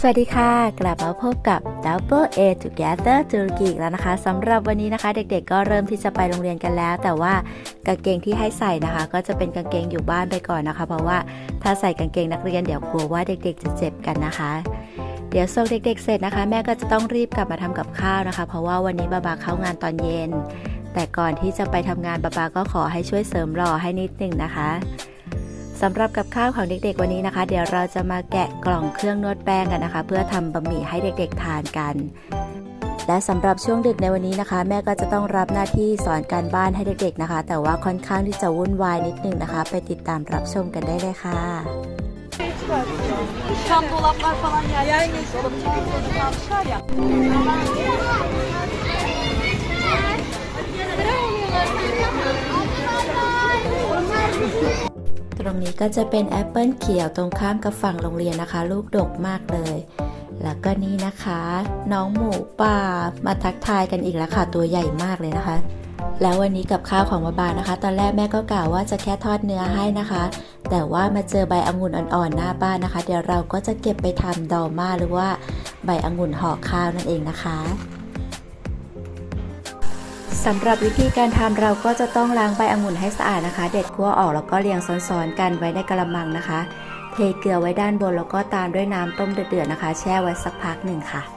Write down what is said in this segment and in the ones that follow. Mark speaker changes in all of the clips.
Speaker 1: สวัสดีค่ะ กลับมาพบกับ Double A Together ตุรกีอีกแล้วนะคะสำหรับวันนี้นะคะ เด็กๆก็เริ่มที่จะไปโรงเรียนกันแล้ว แต่ว่ากางเกงที่ให้ใส่นะคะ ก็จะเป็นกางเกงอยู่บ้านไปก่อนนะคะ เพราะว่าถ้าใส่กางเกงนักเรียนเดี๋ยวกลัวว่าเด็กๆจะเจ็บกันนะคะ เดี๋ยวส่งเด็กๆเสร็จนะคะ แม่ก็จะต้องรีบกลับมาทำกับข้าวนะคะ เพราะว่าวันนี้บาบาเข้างานตอนเย็น แต่ก่อนที่จะไปทำงานบาบาก็ขอให้ช่วยเสริมหล่อให้นิดหนึ่งนะคะ สำหรับกับข้าวของเด็กๆวันนี้นะคะ เดี๋ยวเราจะมาแกะกล่องเครื่องนวดแป้งกันนะคะ เพื่อทำบะหมี่ให้เด็กๆทานกัน และสำหรับช่วงดึกในวันนี้นะคะ แม่ก็จะต้องรับหน้าที่สอนการบ้านให้เด็กๆนะคะ แต่ว่าค่อนข้างที่จะวุ่นวายนิดนึงนะคะ ไปติดตามรับชมกันได้เลยค่ะ
Speaker 2: Cam dolaplar falan yerlerin geçti. Oğlum çekil sonra kalmışlar ya.
Speaker 1: ตรงนี้ก็จะเป็นแอปเปิลเขียวตรงข้ามกับฝั่งโรงเรียนนะคะ ลูกดกมากเลย แล้วก็นี่นะคะ น้องหมูป่ามาทักทายกันอีกแล้วค่ะ ตัวใหญ่มากเลยนะคะ แล้ววันนี้กับข้าวของมาบานะคะ ตอนแรกแม่ก็กล่าวว่าจะแค่ทอดเนื้อให้นะคะ แต่ว่ามาเจอใบองุ่นอ่อนๆหน้าบ้านนะคะ เดี๋ยวเราก็จะเก็บไปทำดอลม่าหรือว่าใบองุ่นห่อข้าวนั่นเองนะคะ สำหรับวิธีการทำเราก็จะต้องล้างใบองุ่นให้สะอาดนะคะ เด็ดขั้วออกแล้วก็เรียงซ้อนๆกันไว้ในกระมังนะคะ เทเกลือไว้ด้านบนแล้วก็ตามด้วยน้ำต้มเดือดๆนะคะ แช่ไว้สักพักหนึ่งค่ะ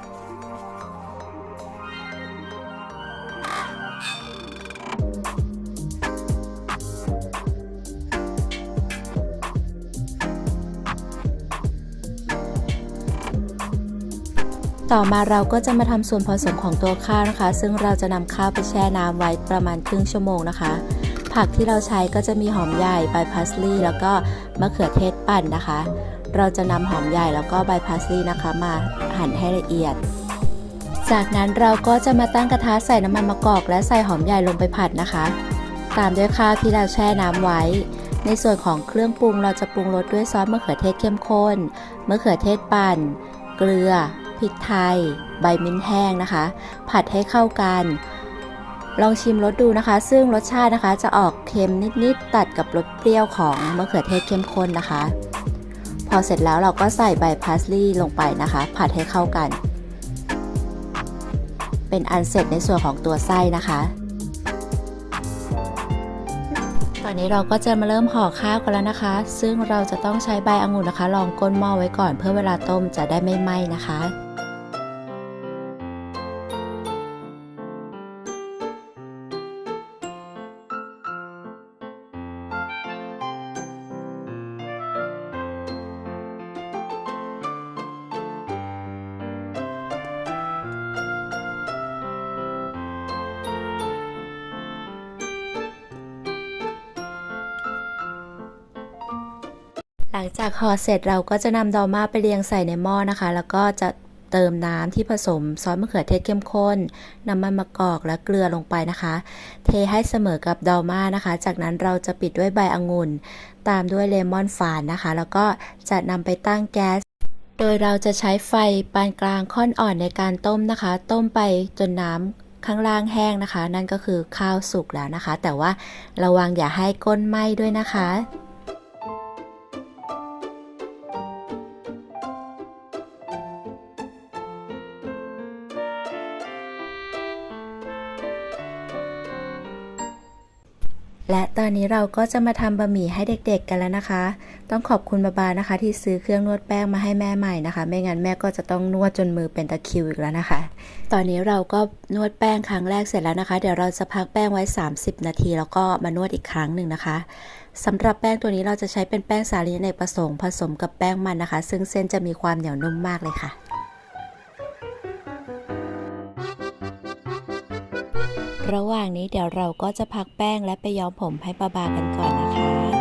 Speaker 1: ต่อมาเราก็จะมาทำส่วนผสมของตัวข้าวนะคะ ซึ่งเราจะนำข้าวไปแช่น้ำไว้ประมาณครึ่งชั่วโมงนะคะ ผักที่เราใช้ก็จะมีหอมใหญ่ใบพาสลีย์แล้วก็มะเขือเทศปั่นนะคะ เราจะนำหอมใหญ่แล้วก็ใบพาสลีย์นะคะมาหั่นให้ละเอียด จากนั้นเราก็จะมาตั้งกระทะใส่น้ำมันมะกอกและใส่หอมใหญ่ลงไปผัดนะคะ ตามด้วยข้าวที่เราแช่น้ำไว้ในส่วนของเครื่องปรุงเราจะปรุงรสด้วยซอสมะเขือเทศเข้มข้น มะเขือเทศปั่น เกลือ พริกไทย ใบมิ้นท์แห้งนะคะ ผัดให้เข้ากัน ลองชิมรสดูนะคะ ซึ่งรสชาตินะคะจะออกเค็มนิดๆ ตัดกับรสเปรี้ยวของมะเขือเทศเข้มข้นนะคะ พอเสร็จแล้วเราก็ใส่ใบพาสลีย์ลงไปนะคะ ผัดให้เข้ากัน เป็นอันเสร็จในส่วนของตัวไส้นะคะตอนนี้เราก็จะมาเริ่มห่อข้าวกันแล้วนะคะ ซึ่งเราจะต้องใช้ใบองุ่นนะคะรองก้นหม้อไว้ก่อนเพื่อเวลาต้มจะได้ไม่ไหม้นะคะ ลังจากห่อเสร็จเราก็จะนำดอม่าไปเรียงใส่ในหม้อนะคะ แล้วก็จะเติมน้ำที่ผสมซอสมะเขือเทศเข้มข้น น้ำมันมะกอกและเกลือลงไปนะคะ เทให้เสมอกับดอม่านะคะ จากนั้นเราจะปิดด้วยใบองุ่น ตามด้วยเลมอนฝานนะคะ แล้วก็จะนำไปตั้งแก๊ส โดยเราจะใช้ไฟปานกลางค่อนอ่อนในการต้มนะคะ ต้มไปจนน้ำข้างล่างแห้งนะคะ นั่นก็คือข้าวสุกแล้วนะคะ แต่ว่าระวังอย่าให้ก้นไหม้ด้วยนะคะ ตอนนี้เราก็จะมาทำบะหมี่ให้เด็กๆกันแล้วนะคะ ต้องขอบคุณบาบานะคะ ที่ซื้อเครื่องนวดแป้งมาให้แม่ใหม่นะคะ ไม่งั้นแม่ก็จะต้องนวดจนมือเป็นตะคริวอีกแล้วนะคะ ตอนนี้เราก็นวดแป้งครั้งแรกเสร็จแล้วนะคะ เดี๋ยวเราจะพักแป้งไว้ 30 นาที แล้วก็มานวดอีกครั้งหนึ่งนะคะสำหรับแป้งตัวนี้เราจะใช้เป็นแป้งสาลีอเนกประสงค์ผสมกับแป้งมันนะคะ ซึ่งเส้นจะมีความเหนียวนุ่มมากเลยค่ะ ระหว่างนี้เดี๋ยวเราก็จะพักแป้งและไปย้อมผมให้ปาบากันก่อนนะคะ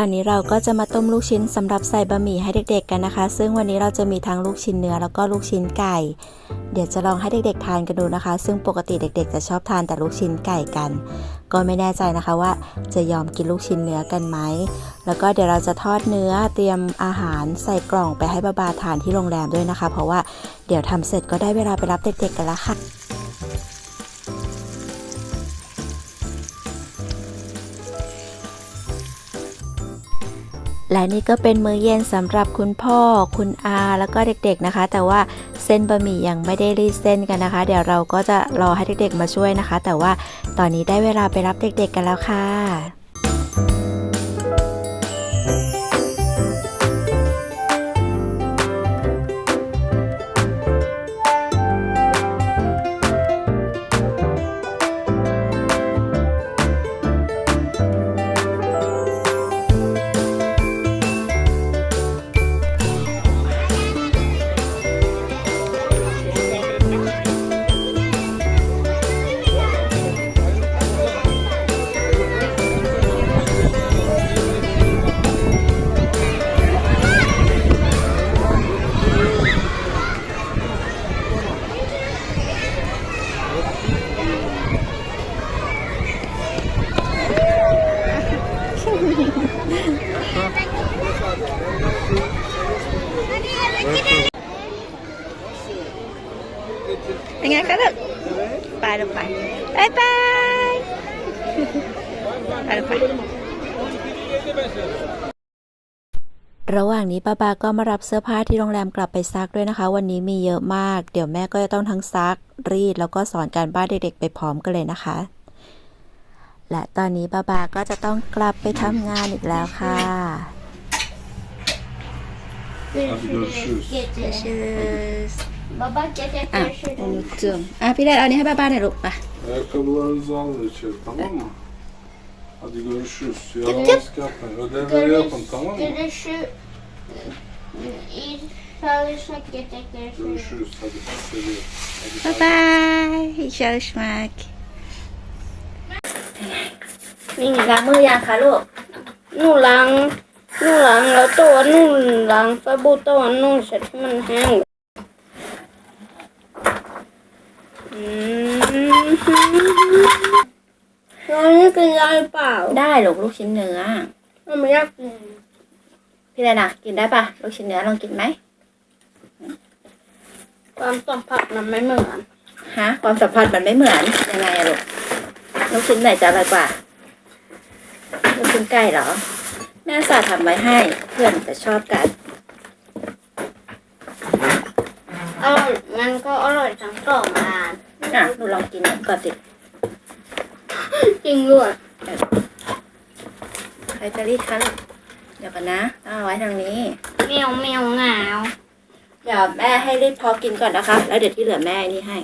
Speaker 1: อนนี้เราก็จะมาต้มลูกชิ้นสำหรับใส่บะหมี่ให้เด็กๆกันนะคะ ซึ่งวันนี้เราจะมีทั้งลูกชิ้นเนื้อแล้วก็ลูกชิ้นไก่ เดี๋ยวจะลองให้เด็กๆทานกันดูนะคะ ซึ่งปกติเด็ก ๆ จะชอบทานแต่ลูกชิ้นไก่กัน ก็ไม่แน่ใจนะคะว่าจะยอมกินลูกชิ้นเนื้อกันไหม แล้วก็เดี๋ยวเราจะทอดเนื้อเตรียมอาหารใส่กล่องไปให้บาบาทานที่โรงแรมด้วยนะคะ เพราะว่าเดี๋ยวทำเสร็จก็ได้เวลาไปรับเด็กๆกันแล้วค่ะ และนี่ก็เป็นมื้อเย็นสำหรับคุณพ่อ คุณอา แล้วก็เด็กๆนะคะ แต่ว่าเส้นบะหมี่ยังไม่ได้รีดเส้นกันนะคะ เดี๋ยวเราก็จะรอให้เด็กๆมาช่วยนะคะ แต่ว่าตอนนี้ได้เวลาไปรับเด็กๆกันแล้วค่ะ ลูกไปบายบายไปลูกไประหว่างนี้ป้าบาก็มารับเสื้อผ้าที่โรงแรมกลับไปซักด้วยนะคะ วันนี้มีเยอะมาก เดี๋ยวแม่ก็จะต้องทั้งซัก รีด แล้วก็สอนการบ้านเด็กๆ ไปพร้อมกันเลยนะคะ และตอนนี้ป้าบาก็จะต้องกลับไปทำงานอีกแล้วค่ะ
Speaker 3: Hadi görüşürüz.
Speaker 1: Cheers
Speaker 2: Baba gece
Speaker 1: อะ
Speaker 2: görüşürüz.
Speaker 1: unuttum อ่ะพี่แดดเอานี้ให้ป้าบาหน่อยลูกไป
Speaker 3: Ayakkabılarınızı alın içeri tamam mı? Hadi görüşürüz. Yaramazlık yapmayın. Ödevleri yapın tamam mı?
Speaker 2: Görüşürüz. İyi çalışmak gece görüşürüz.
Speaker 3: Görüşürüz. Hadi seviyorum. Hadi
Speaker 1: บ๊าย
Speaker 3: bay bay.
Speaker 1: บายเชลชมากนี่ล้างมือยังคะลูก
Speaker 2: หนูล้างหนูล้างแล้วตัวหนูล้างสบู่ตัวหนูเสร็จให้มันแห้ง อืมเรานี่กินได้หรือเปล่า
Speaker 1: ได้ลูกลูกชิ้นเนื้อ
Speaker 2: เราไม่อยากกิน
Speaker 1: พี่เลยนะกินได้ปะลูกชิ้นเนื้อลองกินไหม
Speaker 2: ความสัมผัสมันไม่เหมือน
Speaker 1: ฮะความสัมพันธ์มันไม่เหมือนยังไงอะลูกลูกชิ้นไหนจะอร่อยกว่าลูกชิ้นไก่เหรอ แม่สาทำไว้ให้เพื่อนจะชอบกัน
Speaker 2: อร่อยมันก็อร่อยทั้งสองอัน
Speaker 1: อะหนูลองกินก่อนสิ
Speaker 2: จริงด้วย
Speaker 1: ใครจะรีดคะลูกเดี๋ยวกันนะต้องเอาไว้ทางนี้
Speaker 2: แมวแมวเหงา
Speaker 1: เดี๋ยวแม่ให้รีบพอกินก่อนนะคะ แล้วเดี๋ยวที่เหลือแม่นี่ให้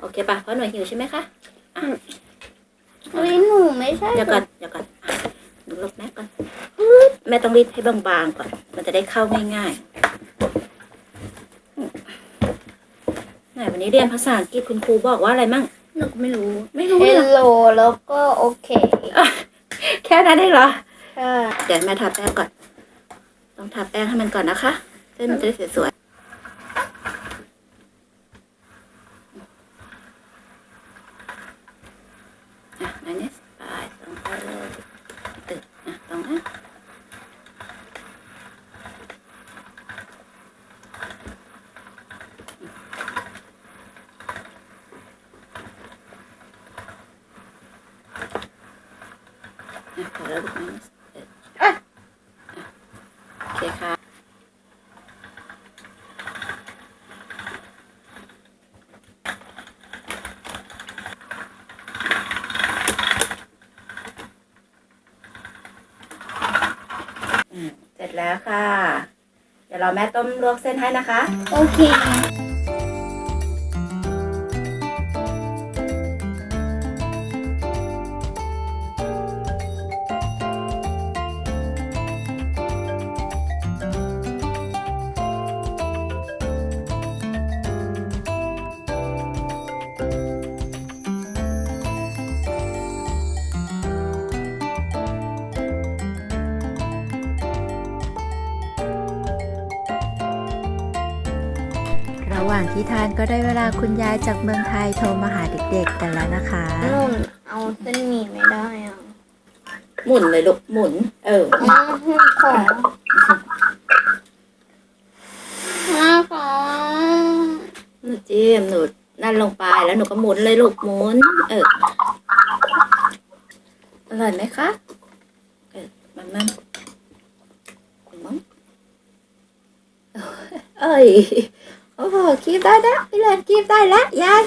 Speaker 1: โอเคปะเพราะหน่วยหิวใช่ไหมคะ
Speaker 2: เฮ้ยหนูไม่ใช่
Speaker 1: เดี๋ยวก่อนเดี๋ยวก่อนอะหนูหลบแม่ก่อน แม่ต้องรีดให้บางๆก่อน มันจะได้เข้าง่ายๆ ไหนวันนี้เรียนภาษาอังกฤษคุณครูบอกว่าอะไรมั่ง
Speaker 2: หนูก็ไม่รู้
Speaker 1: ไม่รู้
Speaker 2: เฮ
Speaker 1: เลย
Speaker 2: ล
Speaker 1: เหรอ
Speaker 2: โลแล้วก็โอเค
Speaker 1: แค่นั้นเองเหรอ
Speaker 2: ใช่
Speaker 1: เดี๋ยวแม่ทาแป้งก่อน ต้องทาแป้งให้มันก่อนนะคะเส้นมันจะได้สวยๆอะอันนี้ไปตรงไปเลยตึกอะตรงอะอะพอแล้วลูกนะอะโอเคค่ะ อืมเสร็จแล้ว ค่ะ เดี๋ยวเราแม่ต้มลวกเส้นให้นะคะ
Speaker 2: โอเค
Speaker 1: ว่างที่ทานก็ได้เวลาคุณยายจากเมืองไทยโทรมาหาเด็กๆกันแล้วนะคะ
Speaker 2: นุ่นเอาเส้นหมี่ไม่ได้อะ
Speaker 4: หมุนเลยลูกหมุน เออ
Speaker 2: ขอม่ขอ
Speaker 4: หนูจิ้มหนูนั่นลงไปแล้วหนูก็หมุนเลยลูกหมุน เอออร่อยไหมคะเออมันมันมั้งเอ้ย โอ้โหคีบได้แล้วพี่แลนคีบได้แล้วยาย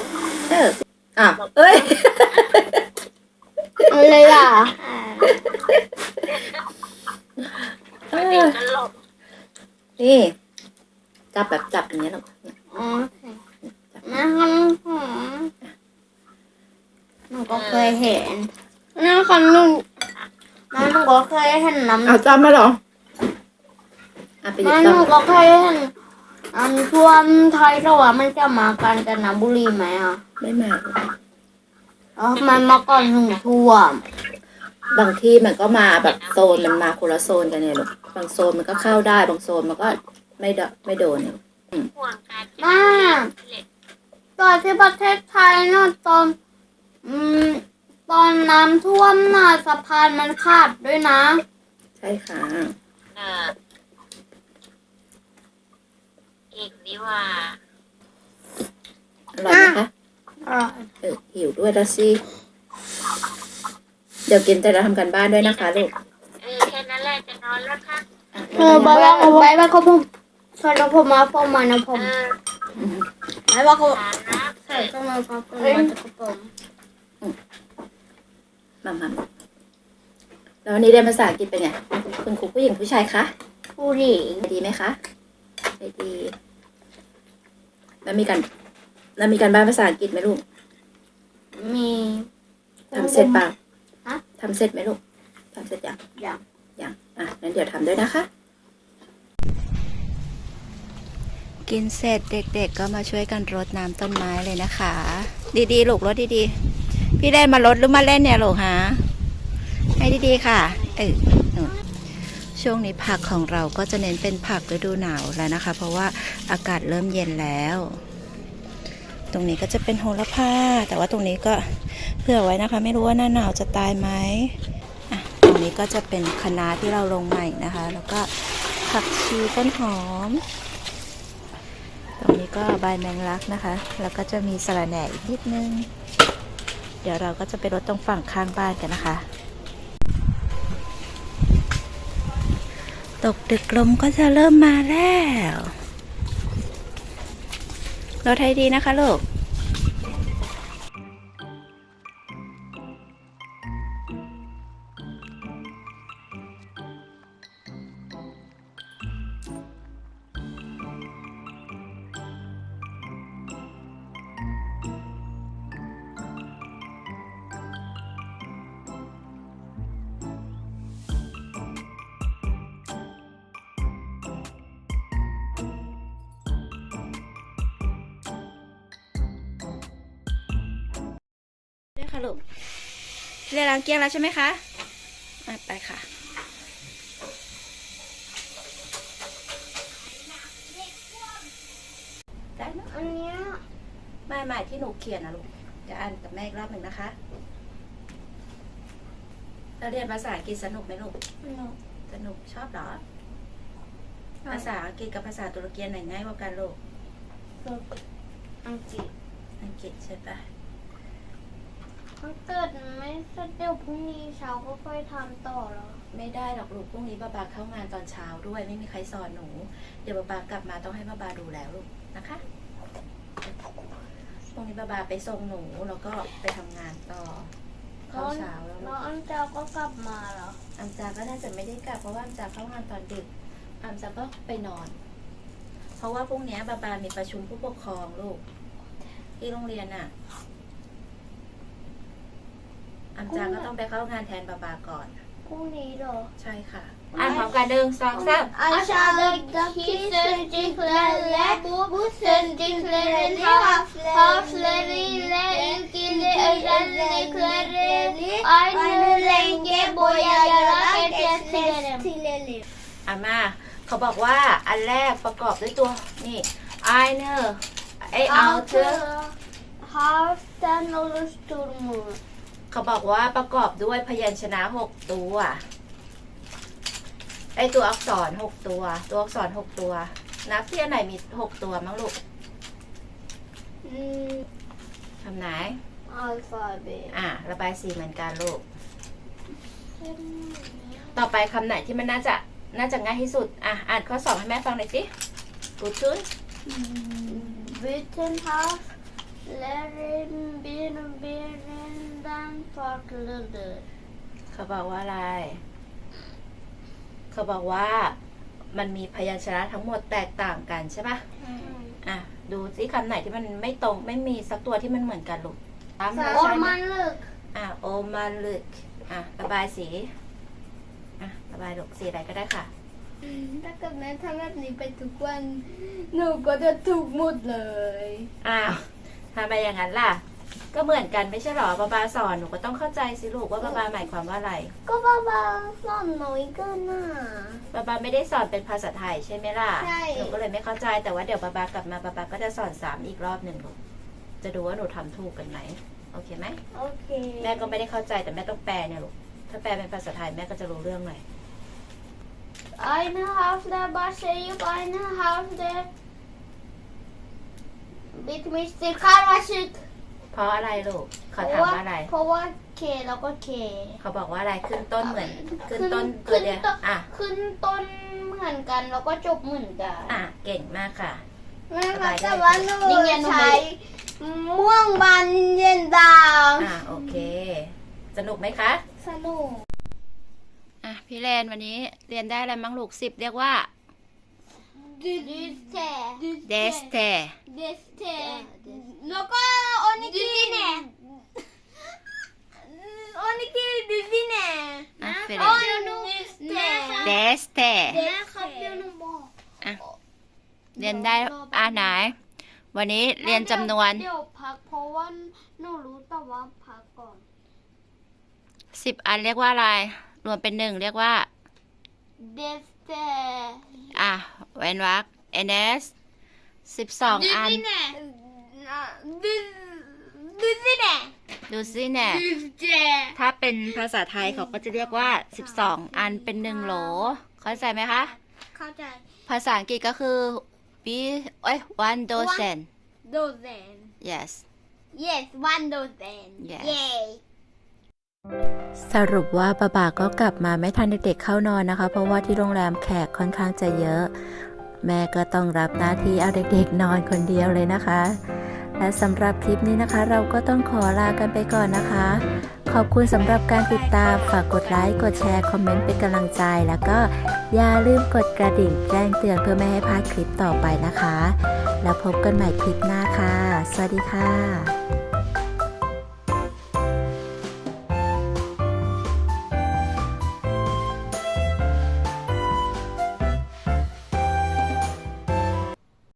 Speaker 4: เอออะเอ้ย
Speaker 2: อะไรล่ะ
Speaker 4: เออนี่ จับแบบจับอย่างเงี้ยลูก
Speaker 2: อ๋อแม่ขนมหนูก็เคยเห็นแม่ขนมแม่หนูก็เคยเห็นน้ำ
Speaker 4: เอาจำมาเหรออะไปหยิ
Speaker 2: แม่
Speaker 4: บ
Speaker 2: ห
Speaker 4: จำ
Speaker 2: นูก็เคยเห็น อันท่วมไทยแต่ว่ามันจะมากันกันนะบุรีไหมอะ
Speaker 4: ไม่มาลูก
Speaker 2: แล้วทำไมมาก่อนถึงท่วม
Speaker 4: บางที่มันก็มาแบบโซนมันมาคนละโซนกันเนี่ยลูกบางโซนมันก็เข้าได้บางโซนมันก็ไม่โดไม่โดนเนี่ย
Speaker 2: แม่ตอนที่ประเทศไทยเนอะตอนอืมตอนน้ำท่วมน่ะสะพานมันขาดด้วยนะ
Speaker 4: ใช่ค่ะ
Speaker 5: เอออีกนี่ว่า
Speaker 4: อร่อยไหมคะ
Speaker 2: อ่า
Speaker 4: เออหิวด้วยแล้วสิ เดี๋ยวกินแต่เราทำกันบ้านด้วยนะคะลูก
Speaker 5: เออแค่นั้นแหละจะนอนแล้วค่ะ
Speaker 4: อะ
Speaker 2: เออบายบายบายบายเขาผมสวัสดีผมมาผมมานะผม
Speaker 5: เออบา
Speaker 2: ยบายเขา
Speaker 5: ถามนะ
Speaker 2: ใส่เข้ามาครับผมมาจากผม
Speaker 4: มามาแล้ววันนี้เรียนภาษาอังกฤษเป็นไงคุณครูผู้หญิงผู้ชายคะ
Speaker 2: ผู้หญิง
Speaker 4: ดีไหมคะไม่ดี แล้วมีการแล้วมีการบ้านภาษาอังกฤษไหมลูก
Speaker 2: มี
Speaker 4: ทำเสร็จเปล่า
Speaker 2: ฮะ
Speaker 4: ทำเสร็จไหมลูกทำเสร็จยัง
Speaker 2: อย่าง
Speaker 4: ยังอะงั้นเดี๋ยวทำด้วยนะคะ
Speaker 1: กินเสร็จเด็กๆ ก็มาช่วยกันรดน้ำต้นไม้เลยนะคะ ดีๆลูกรดดีๆ พี่เล่นมารดหรือมาเล่นเนี่ยลูกฮะให้ดีๆค่ะเออนู่น ช่วงนี้ผักของเราก็จะเน้นเป็นผักฤดูหนาวแล้วนะคะ เพราะว่าอากาศเริ่มเย็นแล้ว ตรงนี้ก็จะเป็นโหระพาแต่ว่าตรงนี้ก็เผื่อไว้นะคะ ไม่รู้ว่าหน้าหนาวจะตายไหมตรงนี้ก็จะเป็นคะน้าที่เราลงใหม่นะคะ แล้วก็ผักชีต้นหอม ตรงนี้ก็ใบแมงลักนะคะ แล้วก็จะมีสะระแหน่อีกนิดนึง เดี๋ยวเราก็จะไปรดตรงฝั่งข้างบ้านกันนะคะ ตกดึกลมก็จะเริ่มมาแล้วรถไทยดีนะคะลูก ค่ะลูกเรียนล้างเกียงแล้วใช่ไหมคะอะไปค่ะ ได้นะ
Speaker 2: อันเนี้ย
Speaker 1: ไม่ไม่ที่หนูเขียนนะลูกจะอ่านกับแม่อีกรอบหนึ่งนะคะแล้วเรียนภาษาอังกฤษสนุกไหมลูก สนุกชอบเหรอ ภาษาอังกฤษกับภาษาตุรกีอันไหนง่ายกว่ากันลูก
Speaker 2: อังกฤษ
Speaker 1: อังกฤษใช่ปะ
Speaker 2: ถ้าเกิดไม่เสร็จเดี๋ยวพรุ่งนี้เช้าก็ค่อยทำต่อแล้ว
Speaker 1: ไม่ได้หรอกลูกพรุ่งนี้บาบาเข้างานตอนเช้าด้วยไม่มีใครสอนหนู เดี๋ยวบาบากลับมาต้องให้บาบาดูแลลูกนะคะพรุ่งนี้บาบาไปส่งหนูแล้วก็ไปทำงานต่อเข้าเช้าแล้วลู
Speaker 2: แล้ว
Speaker 1: ก
Speaker 2: อันเจ้าก็กลับมาเหรอ
Speaker 1: อัมจาก็น่าจะไม่ได้กลับเพราะว่าอัมจากเข้างานตอนดึกอัมจาก็ไปนอน เพราะว่าพรุ่งนี้บาบามีประชุมผู้ปกครองลูก ที่โรงเรียนน่ะ อัมจาก็ต้องไปเข้างานแทนบาบาก่อน
Speaker 2: พรุ่งนี้เหรอ
Speaker 1: ใช่ค่ะ
Speaker 4: อ่านพร้อมกันหนึ่งสองสาม
Speaker 2: Aşağıdaki sözcüklerle bu sözcüklerin harf, harfleriyle ilgili özellikleri aynı renge boyayarak eşitleyelim.
Speaker 1: อามาเขาบอกว่าอันแรกประกอบด้วยตัวนี่ I เนอร์ไอยเอา เธอ
Speaker 2: Haften eller stormor.
Speaker 1: เขาบอกว่าประกอบด้วยพยัญชนะหกตัวไอตัวอักษรหกตัว ตัวอักษรหกตัว นับที่อันไหนมีหกตัวมั้งลูก
Speaker 2: Mm,
Speaker 1: ทำไหน
Speaker 2: alfabet.
Speaker 1: อะระบายสีเหมือนกันลูก ต่อไปคำไหนที่มันน่าจะน่าจะง่ายที่สุด อะ อ่านข้อสองให้แม่ฟังหน่อยสิกูชุน
Speaker 2: Wittenhaus lären bin berinden farklıdır.
Speaker 1: เขาบอกว่าอะไร เขาบอกว่ามันมีพยัญชนะทั้งหมดแตกต่างกันใช่ปะอะ ดูสิคำไหนที่มันไม่ตรง ไม่มีสักตัวที่มันเหมือนกันลูกตามแล้วใช่ไหม
Speaker 2: Ormanlık.
Speaker 1: อะโอมาลึกอะระบายสี อะระบายลูกสีอะไรก็ได้ค่ะ
Speaker 2: ถ้าเกิดแม่ทำแบบนี้ไปทุกวัน หนูก็จะถูกหมดเลย
Speaker 1: อ้าวทำไมอย่างนั้นล่ะ ก็เหมือนกันไม่ใช่หรอบาบาสอนหนูก็ต้องเข้าใจสิลูกว่าบาบาหมายความว่าอะไร
Speaker 2: ก็บ้าบ้าสอนหน่อยก็น่ะ
Speaker 1: บาบาไม่ได้สอนเป็นภาษาไทยใช่ไหมล่ะ
Speaker 2: ใช่
Speaker 1: หนูก็เลยไม่เข้าใจแต่ว่าเดี๋ยวบาบากลับมาบาบาก็จะสอนสามอีกรอบหนึ่งลูกจะดูว่าหนูทำถูกกันไหมโอเคไหม
Speaker 2: โอเค
Speaker 1: แม่ก็ไม่ได้เข้าใจแต่แม่ต้องแปลเนี่ยลูกถ้าแปลเป็นภาษาไทยแม่ก็จะรู้เรื่องหน่อย
Speaker 2: Eine Hafte başlayıp eine Hafte bitmiştir karmaşık.
Speaker 1: เพราะอะไรลูกเขา
Speaker 2: เพ
Speaker 1: ถา
Speaker 2: ราะ
Speaker 1: ม
Speaker 2: ว่า
Speaker 1: ว่าอะไร
Speaker 2: เพราะว่าเคแล้วก็เค
Speaker 1: เขาบอกว่าอะไรขึ้นต้นเหมือน ขึ้นต้น
Speaker 2: ขึ้
Speaker 1: ตัวนเดียว
Speaker 2: ต้น
Speaker 1: อะ
Speaker 2: ขึ้นต้นเหมือนกันแล้วก็จบเหมือนกัน
Speaker 1: อะเก่งมากค่ะ
Speaker 2: แม่
Speaker 1: สบายได้
Speaker 2: แต่ว่าหนู
Speaker 1: นี่ไงหนู
Speaker 2: ใช้ม่วงบานเย็นดาว
Speaker 1: อะโอเค สนุกไหมคะ
Speaker 2: สนุก
Speaker 1: อะพี่แลนวันนี้เรียนได้อะไรมั้งลูกสิบเรียกว่า
Speaker 2: ดิสเท
Speaker 1: เดสเต
Speaker 2: ดิสเทแล้วก็โอนิกิเนี่ยโอนิกิดิสเนี่ย
Speaker 1: อะเฟร
Speaker 2: โอนนิสเท
Speaker 1: เดสเต
Speaker 2: แม่ครับเดี๋ยวหนูบอก
Speaker 1: เรียนได้อ่าไหน วันนี้เรียนจำนวน
Speaker 2: เดี๋ยวพักเพราะว่าหนูรู้แต่ว่าพักก่อน
Speaker 1: สิบอันเรียกว่าอะไร รวมเป็นหนึ่งเรียกว่า
Speaker 2: เดสเท
Speaker 1: อะเว้นวรรค ns สิบสองอัน
Speaker 2: เนี่ยดิดิสิเนี่ย
Speaker 1: ดูสิเนี่ย
Speaker 2: ดิสเท
Speaker 1: ถ้าเป็นภาษาไทยเขาก็จะเรียกว่า 12 อันเป็นหนึ่งโหล เข้าใจไหมคะ
Speaker 2: เข้าใจ
Speaker 1: ภาษาอังกฤษก็คือ b เอ้ย one dozen
Speaker 2: โดเซน
Speaker 1: yes
Speaker 2: yes one dozen
Speaker 1: Yes
Speaker 2: เย้
Speaker 1: สรุปว่าป้าบาก็กลับมาไม่ทันเด็กๆเข้านอนนะคะ เพราะว่าที่โรงแรมแขกค่อนข้างจะเยอะ แม่ก็ต้องรับหน้าที่เอาเด็กๆนอนคนเดียวเลยนะคะ และสำหรับคลิปนี้นะคะ เราก็ต้องขอลากันไปก่อนนะคะ ขอบคุณสำหรับการติดตามฝากกดไลค์กดแชร์คอมเมนต์เป็นกำลังใจ แล้วก็อย่าลืมกดกระดิ่งแจ้งเตือนเพื่อไม่ให้พลาดคลิปต่อไปนะคะ แล้วพบกันใหม่คลิปหน้าค่ะ สวัสดีค่ะ